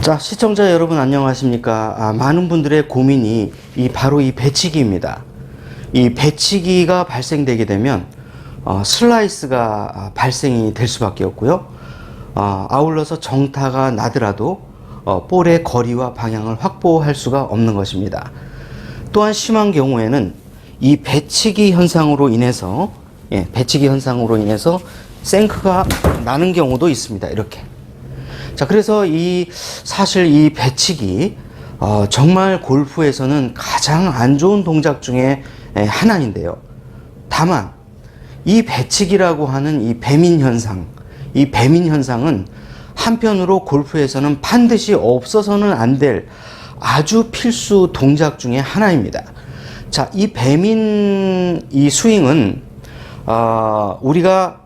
자, 시청자 여러분 안녕하십니까? 아, 많은 분들의 고민이 이 바로 이 배치기입니다. 이 배치기가 발생되게 되면 어, 슬라이스가 아, 발생이 될 수밖에 없고요. 어, 아울러서 정타가 나더라도 어, 볼의 거리와 방향을 확보할 수가 없는 것입니다. 또한 심한 경우에는 이 배치기 현상으로 인해서 예, 배치기 현상으로 인해서 생크가 나는 경우도 있습니다. 이렇게. 자, 그래서 이 사실 이 배치기 어, 정말 골프에서는 가장 안 좋은 동작 중에 에, 하나인데요. 다만 이 배치기라고 하는 이 배민 현상, 이 배민 현상은 한편으로 골프에서는 반드시 없어서는 안 될 아주 필수 동작 중에 하나입니다. 자, 이 배민 이 스윙은 어, 우리가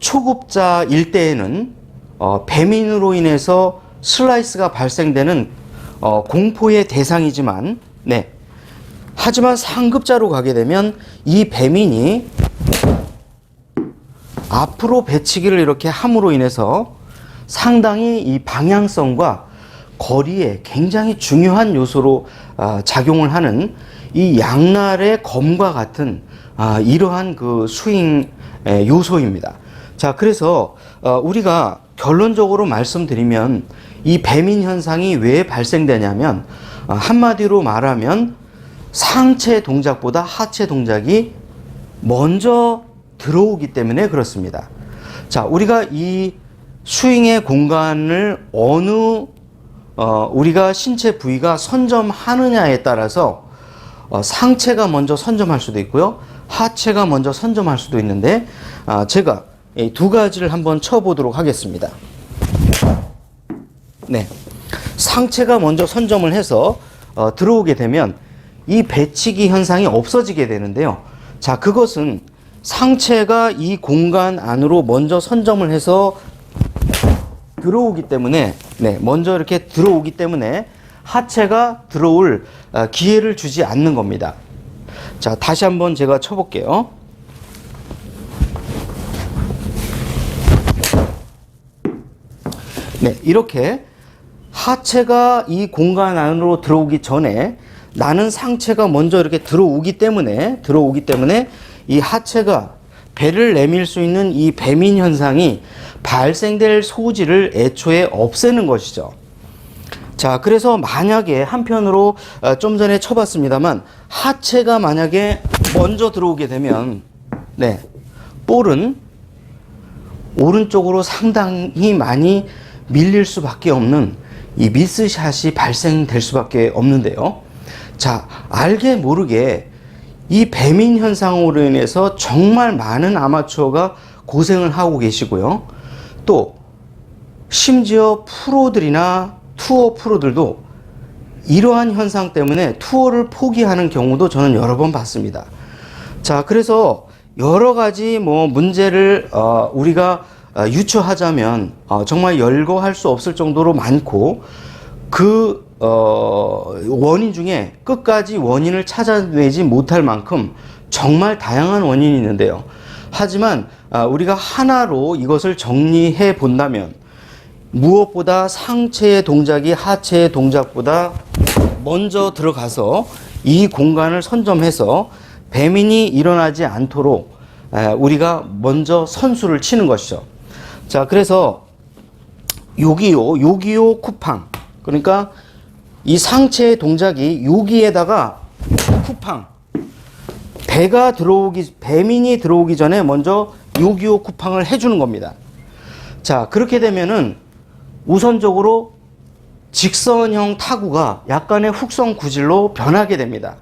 초급자일 때에는 어, 배민으로 인해서 슬라이스가 발생되는 어, 공포의 대상이지만, 네. 하지만 상급자로 가게 되면 이 배민이 앞으로 배치기를 이렇게 함으로 인해서 상당히 이 방향성과 거리에 굉장히 중요한 요소로 아, 작용을 하는 이 양날의 검과 같은 아, 이러한 그 스윙 에, 요소입니다. 자, 그래서 어, 우리가 결론적으로 말씀드리면 이 배민 현상이 왜 발생되냐면 어, 한마디로 말하면 상체 동작보다 하체 동작이 먼저 들어오기 때문에 그렇습니다. 자, 우리가 이 스윙의 공간을 어느 어, 우리가 신체 부위가 선점하느냐에 따라서 어, 상체가 먼저 선점할 수도 있고요, 하체가 먼저 선점할 수도 있는데 아, 제가 이 두 가지를 한번 쳐보도록 하겠습니다. 네, 상체가 먼저 선점을 해서 어, 들어오게 되면 이 배치기 현상이 없어지게 되는데요. 자, 그것은 상체가 이 공간 안으로 먼저 선점을 해서 들어오기 때문에 네, 먼저 이렇게 들어오기 때문에 하체가 들어올 어, 기회를 주지 않는 겁니다. 자, 다시 한번 제가 쳐볼게요. 네, 이렇게 하체가 이 공간 안으로 들어오기 전에 나는 상체가 먼저 이렇게 들어오기 때문에 들어오기 때문에 이 하체가 배를 내밀 수 있는 이 배민 현상이 발생될 소지를 애초에 없애는 것이죠. 자, 그래서 만약에 한편으로 어, 좀 전에 쳐봤습니다만 하체가 만약에 먼저 들어오게 되면 네, 볼은 오른쪽으로 상당히 많이 밀릴 수밖에 없는 이 미스샷이 발생될 수밖에 없는데요. 자, 알게 모르게 이 배민 현상으로 인해서 정말 많은 아마추어가 고생을 하고 계시고요. 또 심지어 프로들이나 투어 프로들도 이러한 현상 때문에 투어를 포기하는 경우도 저는 여러 번 봤습니다. 자, 그래서 여러 가지 뭐 문제를 어, 우리가 어, 유추하자면 어, 정말 열거할 수 없을 정도로 많고 그 어, 원인 중에 끝까지 원인을 찾아내지 못할 만큼 정말 다양한 원인이 있는데요. 하지만 아, 우리가 하나로 이것을 정리해 본다면 무엇보다 상체의 동작이 하체의 동작보다 먼저 들어가서 이 공간을 선점해서 배민이 일어나지 않도록 에, 우리가 먼저 선수를 치는 것이죠. 자, 그래서 요기요, 요기요 쿠팡. 그러니까 이 상체의 동작이 여기에다가 쿠팡. 배가 들어오기, 배민이 들어오기 전에 먼저 요기요 쿠팡을 해주는 겁니다. 자, 그렇게 되면은 우선적으로 직선형 타구가 약간의 훅성 구질로 변하게 됩니다.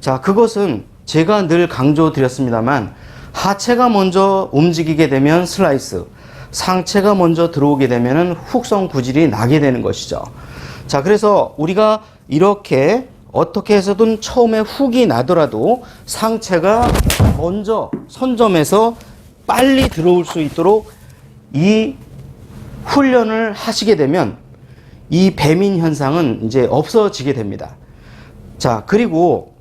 자, 그것은 제가 늘 강조드렸습니다만 하체가 먼저 움직이게 되면 슬라이스, 상체가 먼저 들어오게 되면은 훅성 구질이 나게 되는 것이죠. 자, 그래서 우리가 이렇게 어떻게 해서든 처음에 훅이 나더라도 상체가 먼저 선점해서 빨리 들어올 수 있도록 이 훈련을 하시게 되면 이 배민 현상은 이제 없어지게 됩니다. 자, 그리고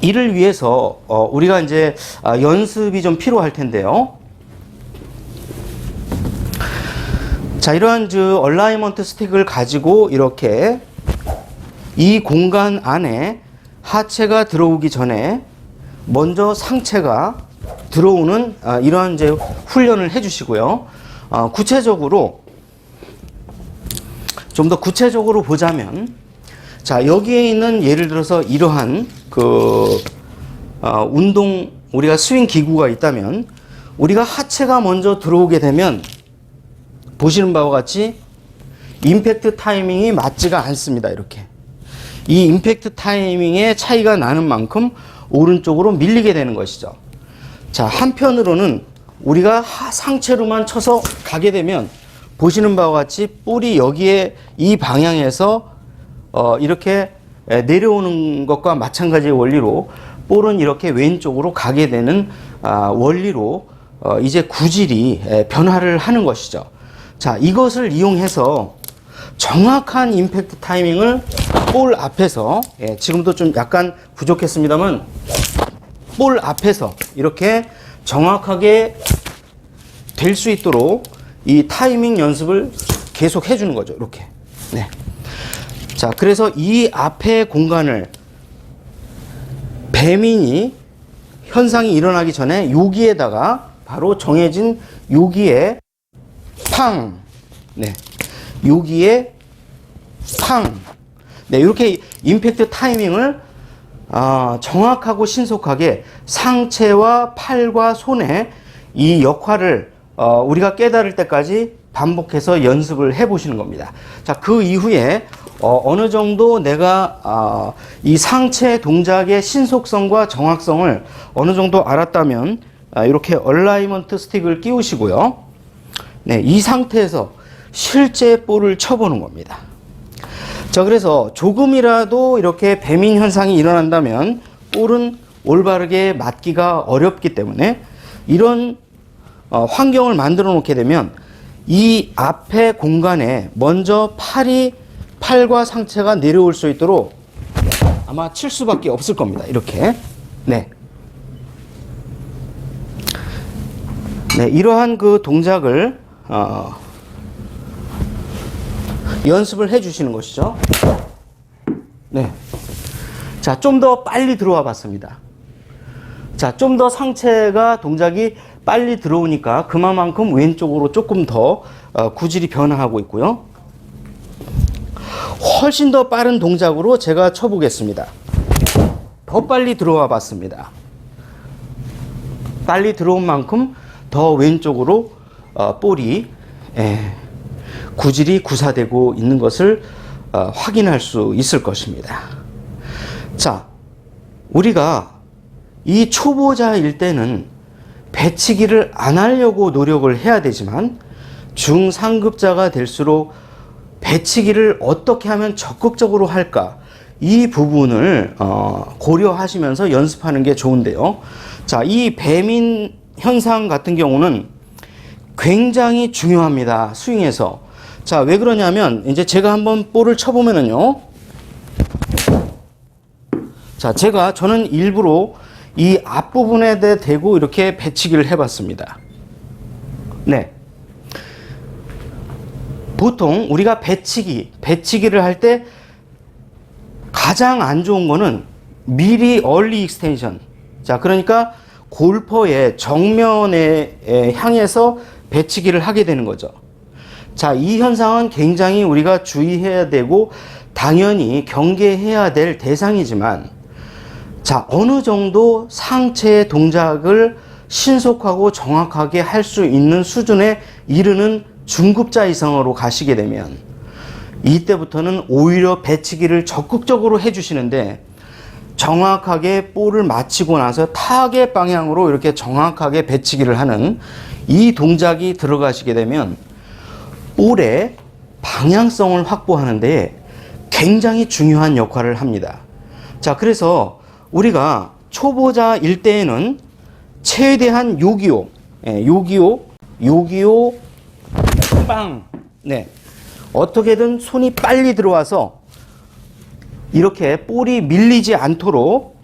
이를 위해서 어, 우리가 이제 아, 연습이 좀 필요할 텐데요. 자, 이러한 저 얼라이먼트 스틱을 가지고 이렇게 이 공간 안에 하체가 들어오기 전에 먼저 상체가 들어오는 아, 이러한 이제 훈련을 해주시고요. 어, 구체적으로 좀 더 구체적으로 보자면 자 여기에 있는 예를 들어서 이러한 그 어, 운동 우리가 스윙 기구가 있다면 우리가 하체가 먼저 들어오게 되면 보시는 바와 같이 임팩트 타이밍이 맞지가 않습니다. 이렇게 이 임팩트 타이밍의 차이가 나는 만큼 오른쪽으로 밀리게 되는 것이죠. 자 한편으로는 우리가 하- 상체로만 쳐서 가게 되면 보시는 바와 같이 볼이 여기에 이 방향에서 어, 이렇게 에, 내려오는 것과 마찬가지의 원리로 볼은 이렇게 왼쪽으로 가게 되는 아, 원리로 어, 이제 구질이 에, 변화를 하는 것이죠. 자, 이것을 이용해서 정확한 임팩트 타이밍을 볼 앞에서 예, 지금도 좀 약간 부족했습니다만 볼 앞에서 이렇게 정확하게 될 수 있도록 이 타이밍 연습을 계속 해주는 거죠. 이렇게. 네. 자, 그래서 이 앞의 공간을 배민이 현상이 일어나기 전에 여기에다가 바로 정해진 여기에 팡. 네. 여기에 팡. 네, 이렇게 임팩트 타이밍을 아, 정확하고 신속하게 상체와 팔과 손의 이 역할을 어, 우리가 깨달을 때까지 반복해서 연습을 해 보시는 겁니다. 자, 그 이후에 어, 느 정도 내가 아, 이 상체 동작의 신속성과 정확성을 어느 정도 알았다면 아, 이렇게 얼라이먼트 스틱을 끼우시고요. 네, 이 상태에서 실제 볼을 쳐보는 겁니다. 자, 그래서 조금이라도 이렇게 배민 현상이 일어난다면 볼은 올바르게 맞기가 어렵기 때문에 이런 어, 환경을 만들어 놓게 되면 이 앞에 공간에 먼저 팔이 팔과 상체가 내려올 수 있도록 아마 칠 수밖에 없을 겁니다. 이렇게. 네. 네, 이러한 그 동작을 어, 연습을 해 주시는 것이죠. 네. 자, 좀 더 빨리 들어와 봤습니다. 자, 좀 더 상체가 동작이 빨리 들어오니까 그만큼 왼쪽으로 조금 더 어, 구질이 변화하고 있고요. 훨씬 더 빠른 동작으로 제가 쳐보겠습니다. 더 빨리 들어와 봤습니다. 빨리 들어온 만큼 더 왼쪽으로 어, 볼이 예, 구질이 구사되고 있는 것을 어, 확인할 수 있을 것입니다. 자, 우리가 이 초보자일 때는 배치기를 안 하려고 노력을 해야 되지만 중상급자가 될수록 배치기를 어떻게 하면 적극적으로 할까 이 부분을 어, 고려하시면서 연습하는 게 좋은데요. 자, 이 배민 현상 같은 경우는 굉장히 중요합니다. 스윙에서. 자, 왜 그러냐면 이제 제가 한번 볼을 쳐보면은요. 자, 제가 저는 일부러 이 앞부분에 대- 대고 이렇게 배치기를 해봤습니다. 네. 보통 우리가 배치기, 배치기를 할 때 가장 안 좋은 거는 미리 얼리 익스텐션. 자, 그러니까 골퍼의 정면에 에, 향해서 배치기를 하게 되는 거죠. 자, 이 현상은 굉장히 우리가 주의해야 되고 당연히 경계해야 될 대상이지만 자, 어느 정도 상체의 동작을 신속하고 정확하게 할 수 있는 수준에 이르는 중급자 이상으로 가시게 되면 이때부터는 오히려 배치기를 적극적으로 해주시는데 정확하게 볼을 맞히고 나서 타겟 방향으로 이렇게 정확하게 배치기를 하는 이 동작이 들어가시게 되면 볼의 방향성을 확보하는데 굉장히 중요한 역할을 합니다. 자, 그래서 우리가 초보자일 때에는 최대한 요기요, 예, 요기요, 요기요, 빵, 네. 어떻게든 손이 빨리 들어와서 이렇게 볼이 밀리지 않도록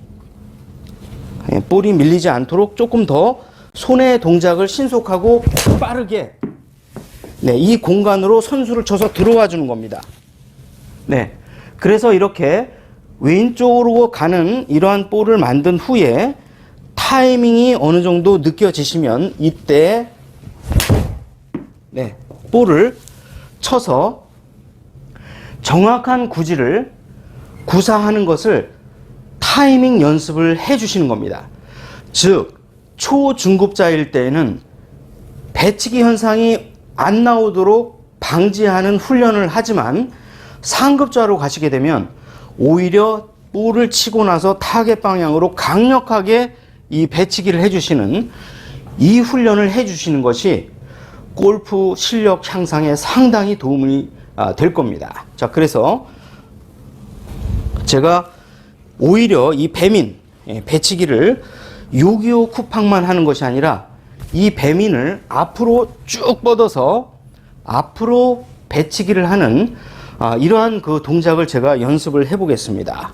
예, 볼이 밀리지 않도록 조금 더 손의 동작을 신속하고 빠르게 네, 이 공간으로 선수를 쳐서 들어와 주는 겁니다. 네. 그래서 이렇게 왼쪽으로 가는 이러한 볼을 만든 후에 타이밍이 어느 정도 느껴지시면 이때 네, 볼을 쳐서 정확한 구질을 구사하는 것을 타이밍 연습을 해 주시는 겁니다. 즉, 초중급자일 때에는 배치기 현상이 안 나오도록 방지하는 훈련을 하지만 상급자로 가시게 되면 오히려 볼을 치고 나서 타겟 방향으로 강력하게 이 배치기를 해주시는 이 훈련을 해주시는 것이 골프 실력 향상에 상당히 도움이 아, 될 겁니다. 자, 그래서 제가 오히려 이 배민, 예, 배치기를 625 쿠팡만 하는 것이 아니라 이 배민을 앞으로 쭉 뻗어서 앞으로 배치기를 하는 아, 이러한 그 동작을 제가 연습을 해보겠습니다.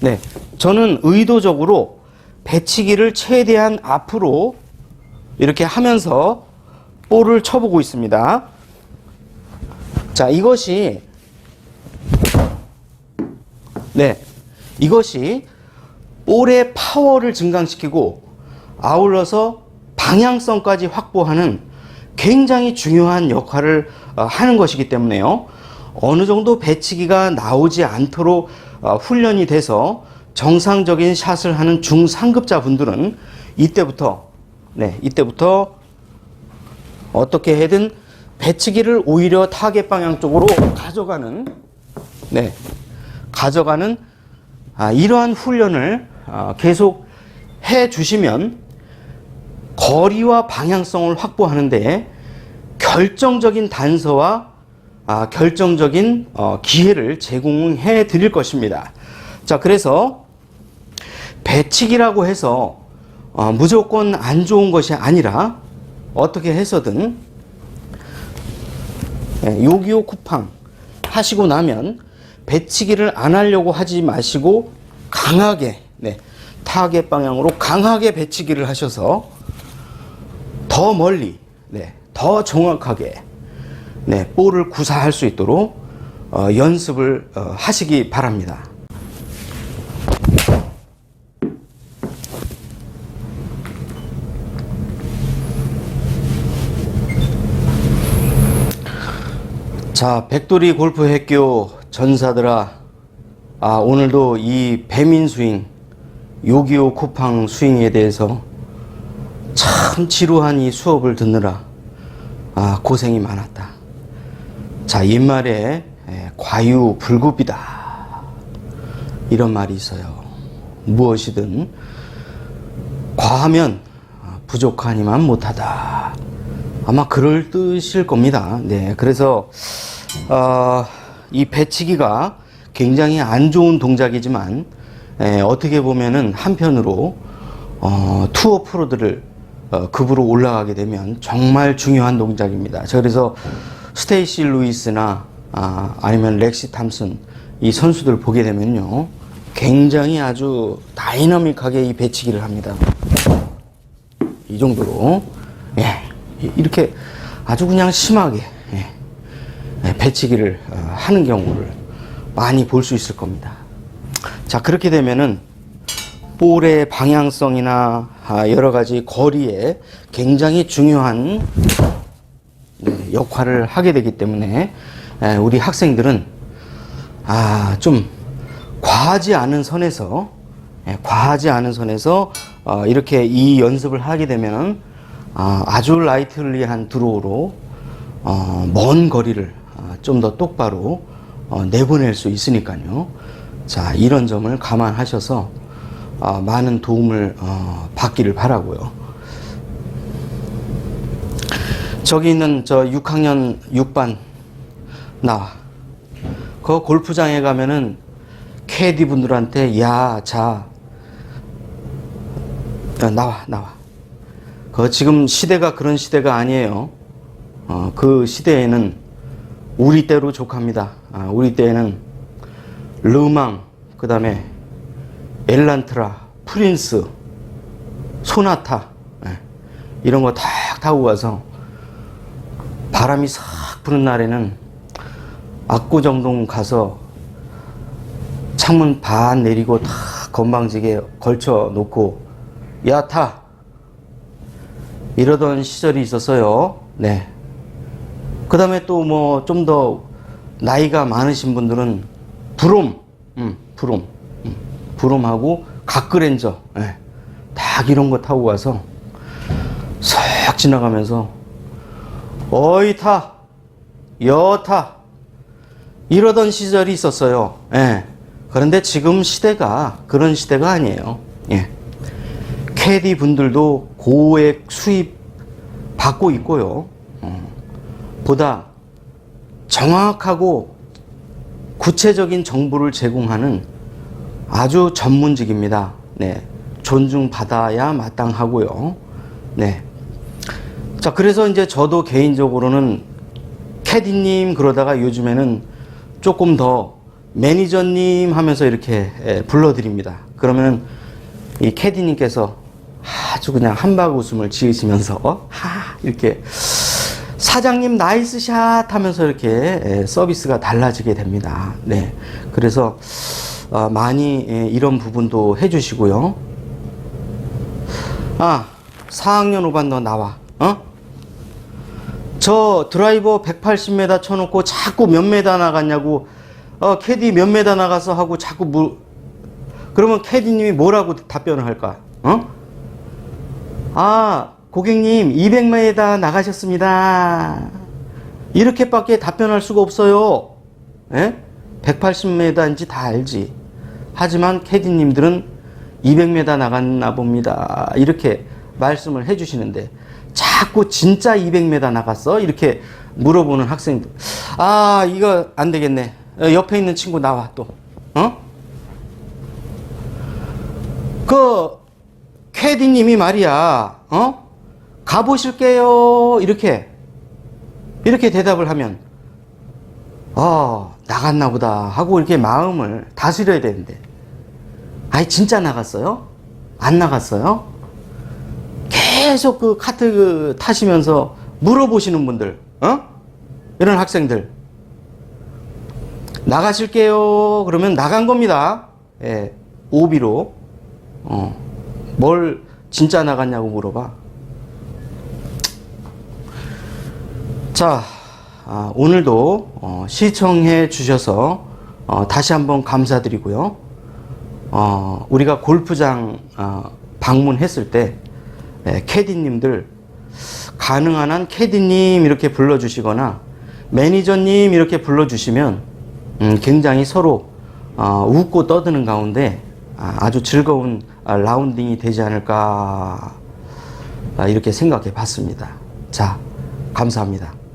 네, 저는 의도적으로 배치기를 최대한 앞으로 이렇게 하면서 볼을 쳐보고 있습니다. 자, 이것이 네, 이것이 볼의 파워를 증강시키고 아울러서 방향성까지 확보하는 굉장히 중요한 역할을 어, 하는 것이기 때문에요. 어느 정도 배치기가 나오지 않도록 어, 훈련이 돼서 정상적인 샷을 하는 중상급자 분들은 이때부터 네, 이때부터 어떻게 해든 배치기를 오히려 타겟 방향 쪽으로 가져가는 네, 가져가는 아, 이러한 훈련을 아, 계속 해 주시면 거리와 방향성을 확보하는데 결정적인 단서와 아, 결정적인 어, 기회를 제공해 드릴 것입니다. 자, 그래서 배치기라고 해서 어, 무조건 안 좋은 것이 아니라 어떻게 해서든 예, 요기요 쿠팡 하시고 나면 배치기를 안 하려고 하지 마시고 강하게 네, 타겟 방향으로 강하게 배치기를 하셔서 더 멀리 네, 더 정확하게 네, 볼을 구사할 수 있도록 어, 연습을 어, 하시기 바랍니다. 자, 백돌이 골프 학교 전사들아, 아, 오늘도 이 배민 스윙, 요기요 쿠팡 스윙에 대해서 참 지루한 이 수업을 듣느라, 아, 고생이 많았다. 자, 옛말에 에, 과유불급이다. 이런 말이 있어요. 무엇이든 과하면 아, 부족하니만 못하다. 아마 그럴 뜻일 겁니다. 네, 그래서 어, 이 배치기가 굉장히 안 좋은 동작이지만 에, 어떻게 보면은 한편으로 어, 투어 프로들을 어, 급으로 올라가게 되면 정말 중요한 동작입니다. 저 그래서 스테이시 루이스나 아, 아니면 렉시 탐슨 이 선수들 보게 되면요 굉장히 아주 다이나믹하게 이 배치기를 합니다. 이 정도로 예, 이렇게 아주 그냥 심하게 예, 예, 배치기를 어, 하는 경우를 많이 볼 수 있을 겁니다. 자 그렇게 되면은 볼의 방향성이나 아, 여러 가지 거리에 굉장히 중요한 네, 역할을 하게 되기 때문에 에, 우리 학생들은 아, 좀 과하지 않은 선에서 예, 과하지 않은 선에서 어, 이렇게 이 연습을 하게 되면 아, 아주 라이틀리한 드로우로 어, 먼 거리를 아, 좀 더 똑바로 어, 내보낼 수 있으니까요. 자 이런 점을 감안하셔서 어, 많은 도움을 어, 받기를 바라고요. 저기 있는 저 6학년 6반 나와. 그 골프장에 가면은 캐디 분들한테 야, 자, 야, 나와, 나와. 그 지금 시대가 그런 시대가 아니에요. 어, 그 시대에는 우리 때로 족합니다. 아, 우리 때에는 르망, 그 다음에 엘란트라, 프린스, 소나타 예, 이런 거 다 타고 가서 바람이 싹 부는 날에는 압구정동 가서 창문 반 내리고 다 건방지게 걸쳐 놓고 야 타 이러던 시절이 있었어요. 네. 그 다음에 또 뭐 좀 더 나이가 많으신 분들은 브롬, 음, 브롬, 음, 브롬하고 각그랜저, 예, 딱 이런 거 타고 가서 싹 지나가면서 어이 타, 여 타, 이러던 시절이 있었어요. 예. 그런데 지금 시대가 그런 시대가 아니에요. 예. 캐디 분들도 고액 수입 받고 있고요. 어, 보다 정확하고 구체적인 정보를 제공하는 아주 전문직입니다. 네. 존중받아야 마땅하고요. 네. 자, 그래서 이제 저도 개인적으로는 캐디님 그러다가 요즘에는 조금 더 매니저님 하면서 이렇게 예, 불러드립니다. 그러면 이 캐디님께서 아주 그냥 한박 웃음을 지으시면서 어? 하 이렇게 사장님 나이스 샷 하면서 이렇게 예, 서비스가 달라지게 됩니다. 네. 그래서 어, 많이 예, 이런 부분도 해주시고요. 아, 4학년 5반 너 나와. 어? 저 드라이버 180m 쳐놓고 자꾸 몇 메다 나갔냐고 어 캐디 몇 메다 나가서 하고 자꾸 물 그러면 캐디님이 뭐라고 답변을 할까? 어? 아 고객님 200m 나가셨습니다. 이렇게밖에 답변할 수가 없어요. 예? 180m인지 다 알지. 하지만 캐디님들은 200m 나갔나 봅니다. 이렇게 말씀을 해주시는데 자꾸 진짜 200m 나갔어? 이렇게 물어보는 학생들. 아, 이거 안 되겠네. 어, 옆에 있는 친구 나와, 또. 어? 그, 캐디님이 말이야, 어? 가보실게요. 이렇게. 이렇게 대답을 하면, 어, 나갔나 보다. 하고 이렇게 마음을 다스려야 되는데. 아니, 진짜 나갔어요? 안 나갔어요? 계속 그 카트 그 타시면서 물어보시는 분들, 어? 이런 학생들. 나가실게요. 그러면 나간 겁니다. 예, 오비로. 어, 뭘 진짜 나갔냐고 물어봐. 자, 아, 오늘도 어, 시청해 주셔서 어, 다시 한번 감사드리고요. 어, 우리가 골프장 어, 방문했을 때 예, 캐디님들 가능한 한 캐디님 이렇게 불러주시거나 매니저님 이렇게 불러주시면 음, 굉장히 서로 어, 웃고 떠드는 가운데 아, 아주 즐거운 아, 라운딩이 되지 않을까 아, 이렇게 생각해 봤습니다. 자, 감사합니다.